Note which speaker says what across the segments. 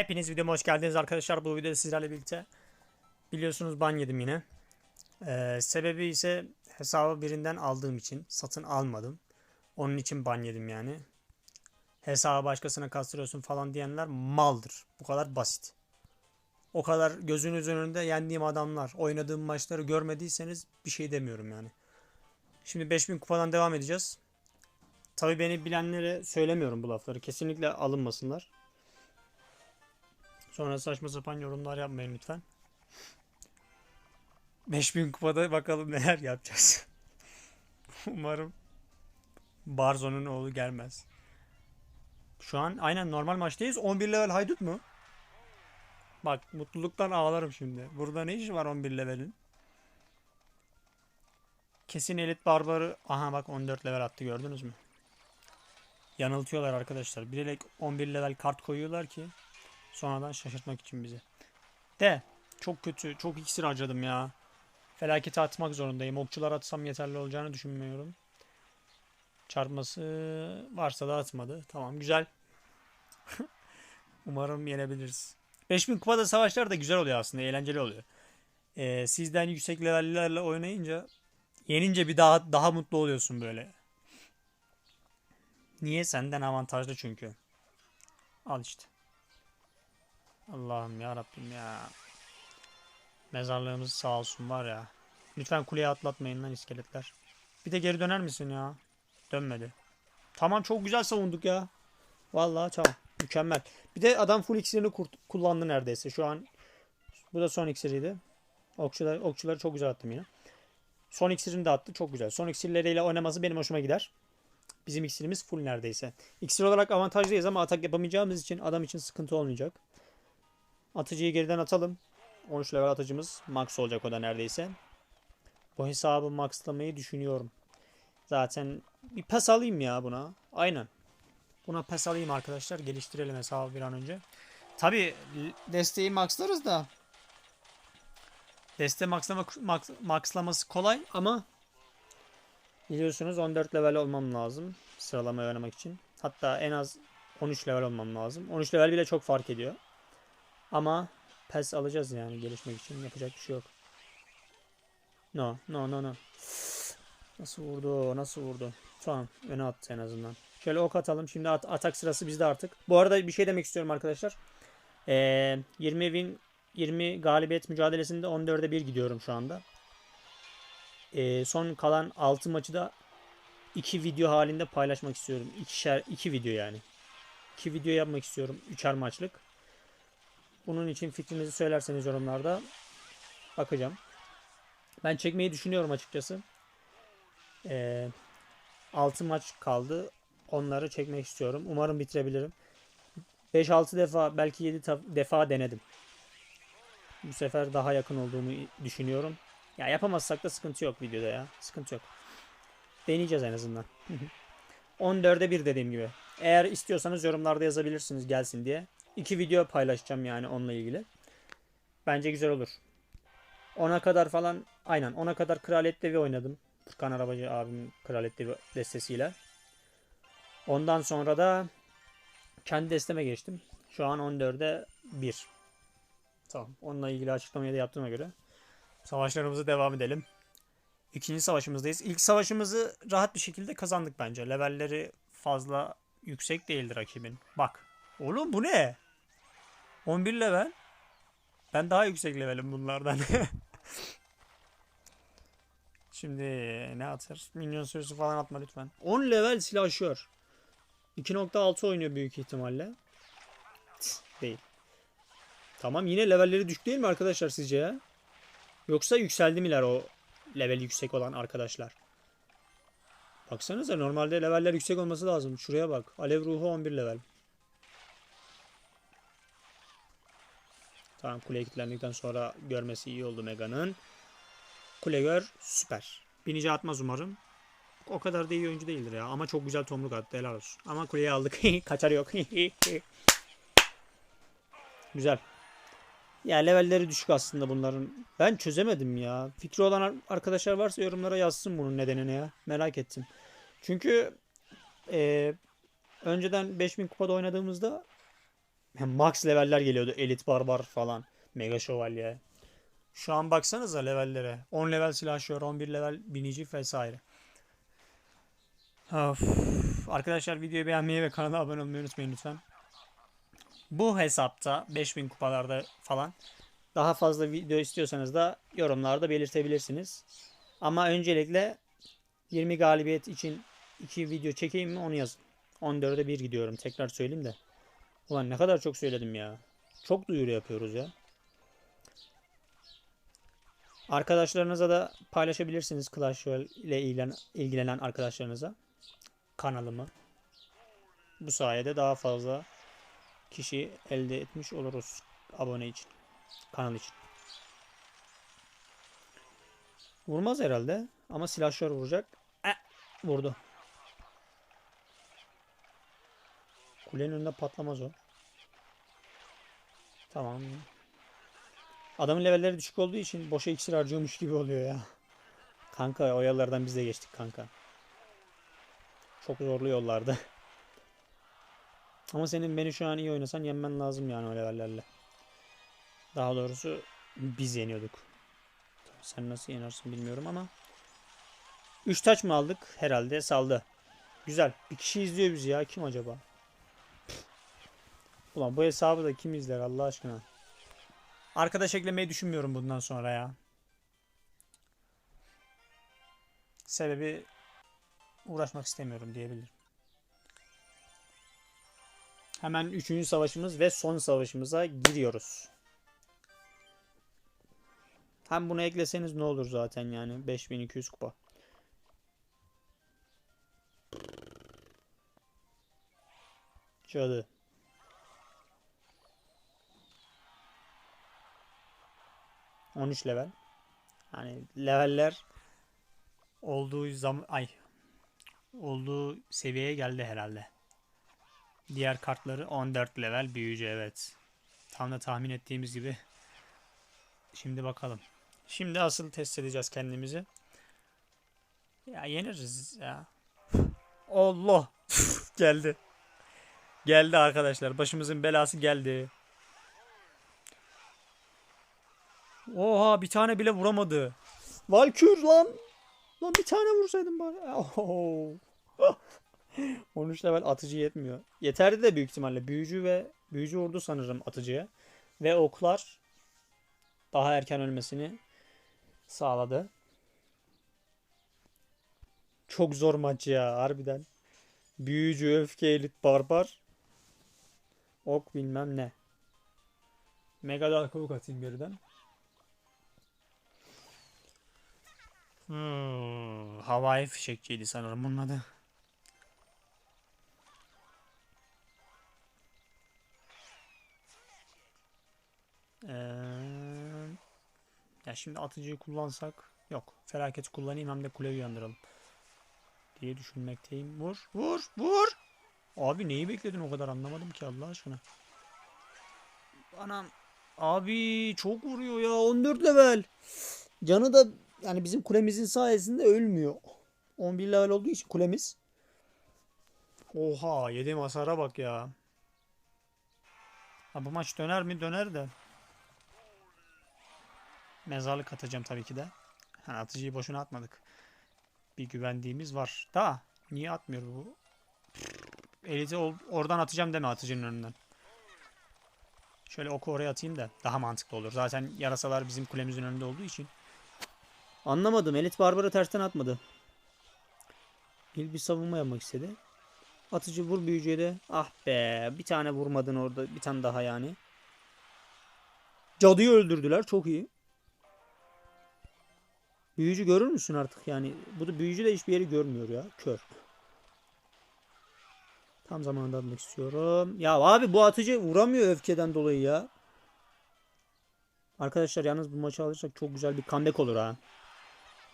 Speaker 1: Hepiniz videoma hoş geldiniz arkadaşlar. Bu videoda sizlerle birlikte biliyorsunuz ban yedim yine. Ee, sebebi ise hesabı birinden aldığım için satın almadım. Onun için ban yedim yani. Hesabı başkasına kastırıyorsun falan diyenler maldır. Bu kadar basit. O kadar gözünüz önünde yendiğim adamlar, oynadığım maçları görmediyseniz bir şey demiyorum yani. Şimdi 5000 kupadan devam edeceğiz. Tabii beni bilenlere söylemiyorum bu lafları. Kesinlikle alınmasınlar. Sonra saçma sapan yorumlar yapmayın lütfen. 5000 kupada bakalım neler yapacağız. Umarım Barzo'nun oğlu gelmez. Şu an aynen normal maçtayız. 11 level haydut mu? Bak mutluluktan ağlarım şimdi. Burada ne işi var 11 levelin? Kesin elit barbarı. Aha bak 14 level attı gördünüz mü? Yanıltıyorlar arkadaşlar. Bilerek 11 level kart koyuyorlar ki sonradan şaşırtmak için bizi. De çok kötü. Çok iksir harcadım ya. Felakete atmak zorundayım. Okçular atsam yeterli olacağını düşünmüyorum. Çarpması varsa da atmadı. Tamam güzel. Umarım yenebiliriz. 5000 kupada savaşlar da güzel oluyor aslında. Eğlenceli oluyor. Ee, sizden yüksek levellerle oynayınca yenince bir daha daha mutlu oluyorsun böyle. Niye? Senden avantajlı çünkü. Al işte. Allah'ım ya Rabbim ya. Mezarlığımız sağ olsun var ya. Lütfen kuleye atlatmayın lan iskeletler. Bir de geri döner misin ya? Dönmedi. Tamam çok güzel savunduk ya. Vallahi tamam. Mükemmel. Bir de adam full iksirini kullandı neredeyse. Şu an bu da son iksiriydi. Okçular, okçuları çok güzel attım yine. Son iksirini de attı. Çok güzel. Son iksirleriyle oynaması benim hoşuma gider. Bizim iksirimiz full neredeyse. İksir olarak avantajlıyız ama atak yapamayacağımız için adam için sıkıntı olmayacak. Atıcıyı geriden atalım. 13 level atıcımız max olacak o da neredeyse. Bu hesabı maxlamayı düşünüyorum. Zaten bir pas alayım ya buna. Aynen. Buna pas alayım arkadaşlar. Geliştirelim hesabı bir an önce. Tabi desteği maxlarız da. Deste maxlama, max, maxlaması kolay ama biliyorsunuz 14 level olmam lazım sıralamayı oynamak için. Hatta en az 13 level olmam lazım. 13 level bile çok fark ediyor. Ama pes alacağız yani gelişmek için. Yapacak bir şey yok. No, no, no, no. Nasıl vurdu? Nasıl vurdu? Tamam. Öne attı en azından. Şöyle ok atalım. Şimdi at- atak sırası bizde artık. Bu arada bir şey demek istiyorum arkadaşlar. Ee, 20 win 20 galibiyet mücadelesinde 14'e 1 gidiyorum şu anda. Ee, son kalan 6 maçı da 2 video halinde paylaşmak istiyorum. İkişer 2 video yani. 2 video yapmak istiyorum. 3'er maçlık. Bunun için fikrinizi söylerseniz yorumlarda bakacağım. Ben çekmeyi düşünüyorum açıkçası. Ee, 6 maç kaldı. Onları çekmek istiyorum. Umarım bitirebilirim. 5-6 defa belki 7 defa denedim. Bu sefer daha yakın olduğumu düşünüyorum. Ya yapamazsak da sıkıntı yok videoda ya. Sıkıntı yok. Deneyeceğiz en azından. 14'e 1 dediğim gibi. Eğer istiyorsanız yorumlarda yazabilirsiniz gelsin diye. İki video paylaşacağım yani onunla ilgili. Bence güzel olur. Ona kadar falan aynen ona kadar Kraliyet Devi oynadım. Furkan Arabacı abimin Kraliyet Devi destesiyle. Ondan sonra da kendi desteme geçtim. Şu an 14'e 1. Tamam. Onunla ilgili açıklamayı da yaptığıma göre savaşlarımıza devam edelim. İkinci savaşımızdayız. İlk savaşımızı rahat bir şekilde kazandık bence. Levelleri fazla yüksek değildi rakibin. Bak. Oğlum bu ne? 11 level. Ben daha yüksek levelim bunlardan. Şimdi ne atar? Minyon sürüsü falan atma lütfen. 10 level silahşör. 2.6 oynuyor büyük ihtimalle. Değil. Tamam yine levelleri düşük değil mi arkadaşlar sizce? Yoksa yükseldi miler o level yüksek olan arkadaşlar? Baksanıza normalde leveller yüksek olması lazım. Şuraya bak. Alev ruhu 11 level. Tamam kuleye kilitlendikten sonra görmesi iyi oldu Mega'nın. Kule gör süper. Binici atmaz umarım. O kadar da iyi oyuncu değildir ya. Ama çok güzel tomruk attı helal olsun. Ama kuleyi aldık. Kaçar yok. güzel. Ya levelleri düşük aslında bunların. Ben çözemedim ya. Fikri olan ar- arkadaşlar varsa yorumlara yazsın bunun nedenini ya. Merak ettim. Çünkü e, önceden 5000 kupada oynadığımızda max leveller geliyordu. Elit barbar falan. Mega şövalye. Şu an baksanıza levellere. 10 level silahşör, 11 level binici vesaire. Of. Arkadaşlar videoyu beğenmeyi ve kanala abone olmayı unutmayın lütfen. Bu hesapta 5000 kupalarda falan daha fazla video istiyorsanız da yorumlarda belirtebilirsiniz. Ama öncelikle 20 galibiyet için 2 video çekeyim mi onu yazın. 14'e 1 gidiyorum tekrar söyleyeyim de. Ulan ne kadar çok söyledim ya. Çok duyuru yapıyoruz ya. Arkadaşlarınıza da paylaşabilirsiniz Clash Royale ile ilgilenen, ilgilenen arkadaşlarınıza kanalımı. Bu sayede daha fazla kişi elde etmiş oluruz abone için. Kanal için. Vurmaz herhalde ama silahşör vuracak. Eh, vurdu. Kulenin önünde patlamaz o. Tamam. Adamın levelleri düşük olduğu için boşa iksir harcıyormuş gibi oluyor ya. Kanka o yollardan biz de geçtik kanka. Çok zorlu yollardı. Ama senin beni şu an iyi oynasan yenmen lazım yani o levellerle. Daha doğrusu biz yeniyorduk. Sen nasıl yenersin bilmiyorum ama. 3 taç mı aldık? Herhalde saldı. Güzel. Bir kişi izliyor bizi ya. Kim acaba? Ulan bu hesabı da kim izler Allah aşkına? Arkadaş eklemeyi düşünmüyorum bundan sonra ya. Sebebi uğraşmak istemiyorum diyebilirim. Hemen 3. savaşımız ve son savaşımıza giriyoruz. Hem bunu ekleseniz ne olur zaten yani 5200 kupa. Cadı. On üç level. Yani leveller olduğu zaman ay olduğu seviyeye geldi herhalde. Diğer kartları 14 level büyücü evet. Tam da tahmin ettiğimiz gibi. Şimdi bakalım. Şimdi asıl test edeceğiz kendimizi. Ya yeniriz ya. Allah geldi. Geldi arkadaşlar. Başımızın belası geldi. Oha bir tane bile vuramadı. Valkür lan. Lan bir tane vursaydım bari. Oho. 13 level atıcı yetmiyor. Yeterli de büyük ihtimalle. Büyücü ve büyücü vurdu sanırım atıcıya. Ve oklar daha erken ölmesini sağladı. Çok zor maç ya harbiden. Büyücü, öfke, elit, barbar. Ok bilmem ne. Mega Dark Oak atayım geriden. Hmm, havai fişekçiydi sanırım bunun adı. Ee, ya şimdi atıcıyı kullansak yok. Felaket kullanayım hem de kuleyi uyandıralım. Diye düşünmekteyim. Vur, vur, vur. Abi neyi bekledin o kadar anlamadım ki Allah aşkına. Anam. Abi çok vuruyor ya 14 level. Canı da yani bizim kulemizin sayesinde ölmüyor. 11 level olduğu için kulemiz. Oha yediğim hasara bak ya. Ha, bu maç döner mi? Döner de. Mezarlık atacağım tabii ki de. Ha, atıcıyı boşuna atmadık. Bir güvendiğimiz var. Da niye atmıyor bu? Eliti oradan atacağım deme atıcının önünden. Şöyle oku oraya atayım da daha mantıklı olur. Zaten yarasalar bizim kulemizin önünde olduğu için. Anlamadım. Elit Barbar'ı tersten atmadı. İl bir savunma yapmak istedi. Atıcı vur büyücüye de. Ah be. Bir tane vurmadın orada. Bir tane daha yani. Cadıyı öldürdüler. Çok iyi. Büyücü görür müsün artık yani? Bu da büyücü de hiçbir yeri görmüyor ya. Kör. Tam zamanında atmak istiyorum. Ya abi bu atıcı vuramıyor öfkeden dolayı ya. Arkadaşlar yalnız bu maçı alırsak çok güzel bir comeback olur ha.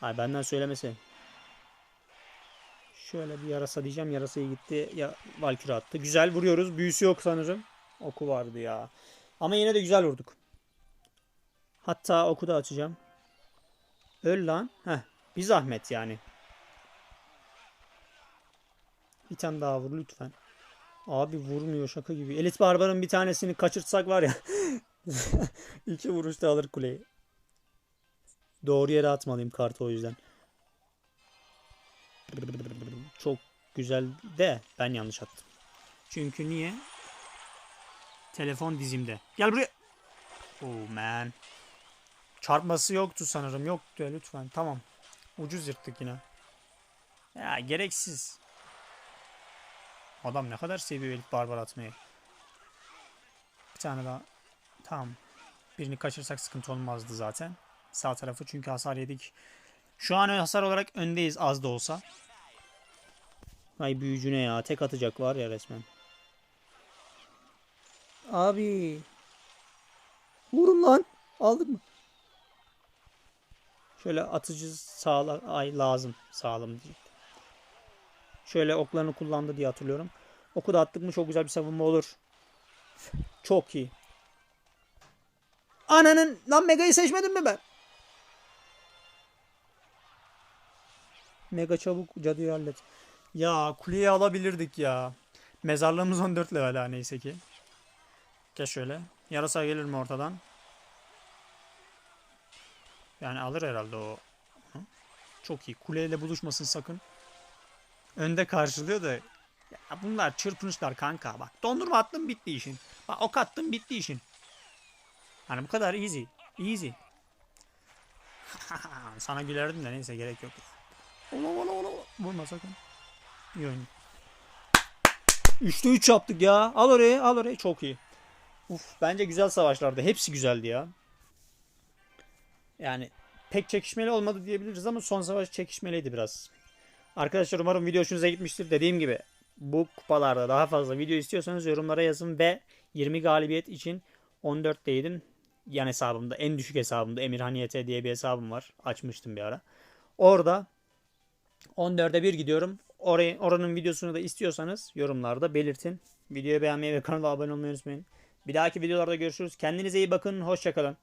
Speaker 1: Ay benden söylemesi. Şöyle bir yarasa diyeceğim. Yarasayı gitti. Ya Valkyrie attı. Güzel vuruyoruz. Büyüsü yok sanırım. Oku vardı ya. Ama yine de güzel vurduk. Hatta oku da açacağım. Öl lan. Heh. Bir zahmet yani. Bir tane daha vur lütfen. Abi vurmuyor şaka gibi. Elit Barbar'ın bir tanesini kaçırtsak var ya. iki vuruşta alır kuleyi. Doğru yere atmalıyım kartı o yüzden. Çok güzel de ben yanlış attım. Çünkü niye? Telefon dizimde. Gel buraya. Oh man. Çarpması yoktu sanırım. Yoktu ya, lütfen. Tamam. Ucuz yırttık yine. Ya gereksiz. Adam ne kadar seviyor Elif Barbar atmayı. Bir tane daha. Tamam. Birini kaçırsak sıkıntı olmazdı zaten. Sağ tarafı çünkü hasar yedik. Şu an hasar olarak öndeyiz az da olsa. Ay büyücüne ya. Tek atacak var ya resmen. Abi. Vurun lan. Aldık mı? Şöyle atıcı sağla ay lazım. Sağlam diyecektim. Şöyle oklarını kullandı diye hatırlıyorum. Oku da attık mı çok güzel bir savunma olur. Çok iyi. Ananın lan Mega'yı seçmedim mi ben? Mega çabuk cadıyı hallet. Ya kuleyi alabilirdik ya. Mezarlığımız 14 level ha neyse ki. Gel şöyle. Yarasa gelir mi ortadan? Yani alır herhalde o. Çok iyi. Kuleyle buluşmasın sakın. Önde karşılıyor da. Ya bunlar çırpınışlar kanka. Bak dondurma attım bitti işin. Bak ok attım bitti işin. Hani bu kadar easy. Easy. Sana gülerdim de neyse gerek yok. Ola ola ola. ola. Vurma sakın. İyi oyun. 3'te 3 yaptık ya. Al orayı al orayı. Çok iyi. Uf bence güzel savaşlardı. Hepsi güzeldi ya. Yani pek çekişmeli olmadı diyebiliriz ama son savaş çekişmeliydi biraz. Arkadaşlar umarım video hoşunuza gitmiştir. Dediğim gibi bu kupalarda daha fazla video istiyorsanız yorumlara yazın ve 20 galibiyet için 14'teydim. Yan hesabımda en düşük hesabımda Emirhan YT diye bir hesabım var. Açmıştım bir ara. Orada 14'e 1 gidiyorum. Orayı, oranın videosunu da istiyorsanız yorumlarda belirtin. Videoyu beğenmeyi ve kanala abone olmayı unutmayın. Bir dahaki videolarda görüşürüz. Kendinize iyi bakın. Hoşçakalın.